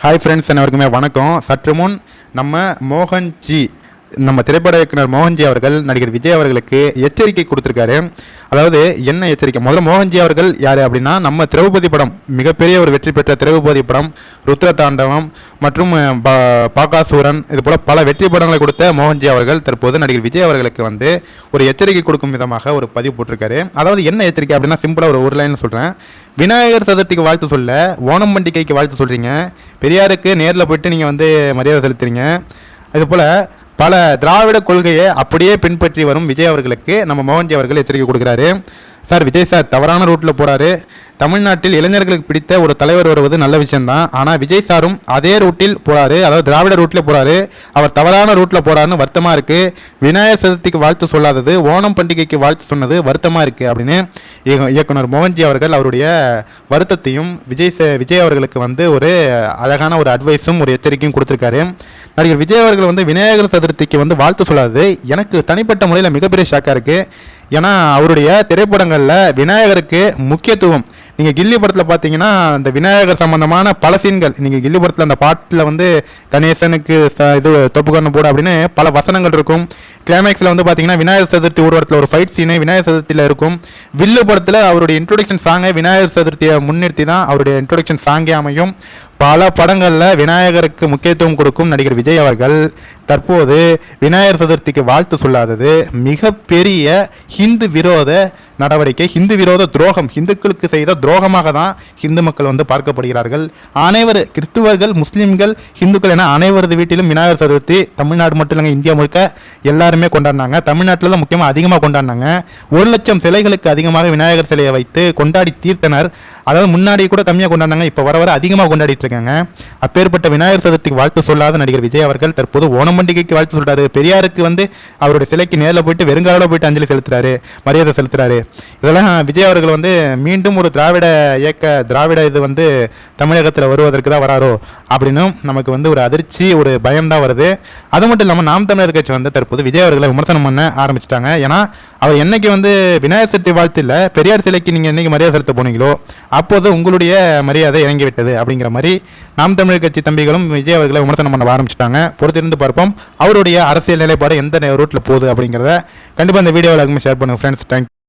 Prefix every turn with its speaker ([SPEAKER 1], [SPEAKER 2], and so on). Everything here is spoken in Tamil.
[SPEAKER 1] ஹாய் ஃப்ரெண்ட்ஸ் அனைவருக்குமே வணக்கம். சற்று முன் நம்ம மோகன்ஜி நம்ம திரைப்பட இயக்குனர் மோகன்ஜி அவர்கள் நடிகர் விஜய் அவர்களுக்கு எச்சரிக்கை கொடுத்துருக்காரு. அதாவது என்ன எச்சரிக்கை? முதல்ல மோகன்ஜி அவர்கள் யார் அப்படின்னா நம்ம திரௌபதி படம் மிகப்பெரிய ஒரு வெற்றி பெற்ற திரௌபதி படம் ருத்ர தாண்டவம் மற்றும் ப பா- பாகாசூரன் இது போல் பல வெற்றி படங்களை கொடுத்த மோகன்ஜி அவர்கள் தற்போது நடிகர் விஜய் அவர்களுக்கு வந்து ஒரு எச்சரிக்கை கொடுக்கும் விதமாக ஒரு பதிவு போட்டிருக்காரு. அதாவது என்ன எச்சரிக்கை அப்படின்னா சிம்பிளாக ஒரு ஒரு லைன் சொல்கிறேன் விநாயகர் சதுர்த்திக்கு வாழ்த்து சொல்ல ஓணம் பண்டிகைக்கு வாழ்த்து சொல்கிறீங்க பெரியாருக்கு நேரில் போயிட்டு நீங்கள் வந்து மரியாதை செலுத்துறீங்க. அதுபோல் பல திராவிட கொள்கையை அப்படியே பின்பற்றி வரும் விஜய் அவர்களுக்கு நம்ம மோகன்ஜி அவர்கள் எச்சரிக்கை கொடுக்குறாரு. சார் விஜய் சார் தவறான ரூட்டில் போகிறாரு தமிழ்நாட்டில் இளைஞர்களுக்கு பிடித்த ஒரு தலைவர் வருவது நல்ல விஷயம்தான். ஆனால் விஜய் சாரும் அதே ரூட்டில் போகிறாரு அதாவது திராவிட ரூட்டில் போகிறாரு அவர் தவறான ரூட்டில் போகிறாருன்னு வருத்தமாக இருக்குது விநாயகர் சதுர்த்திக்கு வாழ்த்து சொல்லாதது ஓணம் பண்டிகைக்கு வாழ்த்து சொன்னது வருத்தமாக இருக்குது அப்படின்னு இயக்குனர் மோகன்ஜி அவர்கள் அவருடைய வருத்தத்தையும் விஜய் விஜய் அவர்களுக்கு வந்து ஒரு அழகான ஒரு அட்வைஸும் ஒரு எச்சரிக்கையும் கொடுத்துருக்காரு. நடிகர் விஜய் அவர்கள் வந்து விநாயகர் சதுர்த்திக்கு வந்து வாழ்த்து சொல்லாதது எனக்கு தனிப்பட்ட முறையில் மிகப்பெரிய ஷாக்காக இருக்குது ஏன்னா அவருடைய திரைப்படங்களில் விநாயகருக்கு முக்கியத்துவம். நீங்கள் கில்லி படத்தில் பார்த்தீங்கன்னா அந்த விநாயகர் சம்பந்தமான பல சீன்கள். நீங்கள் கில்லி படத்தில் அந்த பாட்டில் வந்து கணேசனுக்கு ச- இது தொப்பு கண்ணு போடு அப்படின்னு பல வசனங்கள் இருக்கும். கிளைமேக்ஸில் வந்து பார்த்தீங்கன்னா விநாயகர் சதுர்த்தி ஊர்வலத்தில் ஒரு ஃபைட் சீனு விநாயகர் சதுர்த்தியில் இருக்கும். வில்லு படத்தில் அவருடைய இன்ட்ரொடக்ஷன் சாங்கை விநாயகர் சதுர்த்தியை முன்னிறுத்தி தான் அவருடைய இன்ட்ரொடக்ஷன் சாங்கே அமையும். பல படங்களில் விநாயகருக்கு முக்கியத்துவம் கொடுக்கும் நடிகர் விஜய் அவர்கள் தற்போது விநாயகர் சதுர்த்திக்கு வாழ்த்து சொல்லாதது மிகப்பெரிய ஹிந்து விரோத நடவடிக்கை. ஹிந்து விரோத துரோகம். ஹிந்துக்களுக்கு செய்த துரோகமாக தான் ஹிந்து மக்கள் வந்து பார்க்கப்படுகிறார்கள். அனைவர் கிறிஸ்துவர்கள் முஸ்லீம்கள் ஹிந்துக்கள் என அனைவரது வீட்டிலும் விநாயகர் சதுர்த்தி தமிழ்நாடு மட்டும் இல்லைங்க இந்தியா முழுக்க எல்லாருமே கொண்டாடினாங்க. தமிழ்நாட்டில் தான் முக்கியமாக அதிகமாக கொண்டாடினாங்க. ஒரு லட்சம் சிலைகளுக்கு அதிகமாக விநாயகர் சிலையை வைத்து கொண்டாடி தீர்த்தனர். அதாவது முன்னாடி கூட கம்மியாக கொண்டாடினாங்க இப்போ வர வர அதிகமாக கொண்டாடிட்டு இருக்காங்க. அப்பேற்பட்ட விநாயகர் சதுர்த்திக்கு வாழ்த்து சொல்லாத நடிகர் விஜய் அவர்கள் தற்போது ஓணம் பண்டிகைக்கு வாழ்த்து சொல்றாரு. பெரியாருக்கு வந்து அவருடைய சிலைக்கு நேரில் போயிட்டு வெறுங்காலோட போயிட்டு அஞ்சலி செலுத்துறாரு மரியாதை செலுத்துறாரு. இதெல்லாம் விஜய் அவர்கள் வந்து மீண்டும் ஒரு திராவிட இயக்க திராவிட இது வந்து தமிழகத்தில் வருவதற்கு தான் வராரோ அப்படின்னும் நமக்கு வந்து ஒரு அதிர்ச்சி ஒரு பயம் தான் வருது. அது மட்டும் இல்லாமல் நாம் தமிழர் கட்சி வந்து தற்போது விஜய் அவர்களை விமர்சனம் பண்ண ஆரம்பிச்சிட்டாங்க. ஏன்னா அவர் என்னைக்கு வந்து விநாயகர் சக்தி வாழ்த்து இல்லை பெரியார் சிலைக்கு நீங்கள் என்னைக்கு மரியாதை செலுத்த போனீங்களோ அப்போது உங்களுடைய மரியாதை இறங்கி விட்டது அப்படிங்கிற மாதிரி நாம் தமிழர் கட்சி தம்பிகளும் விஜய் அவர்களை விமர்சனம் பண்ண ஆரம்பிச்சிட்டாங்க. பொறுத்திருந்து பார்ப்போம். அவருடைய அரசியல் நிலைப்பாடு எந்த ரூட்டில் போகுது அப்படிங்கிறத கண்டிப்பாக இந்த வீடியோவில் ஷேர் பண்ணுங்கள் ஃப்ரெண்ட்ஸ் தேங்க்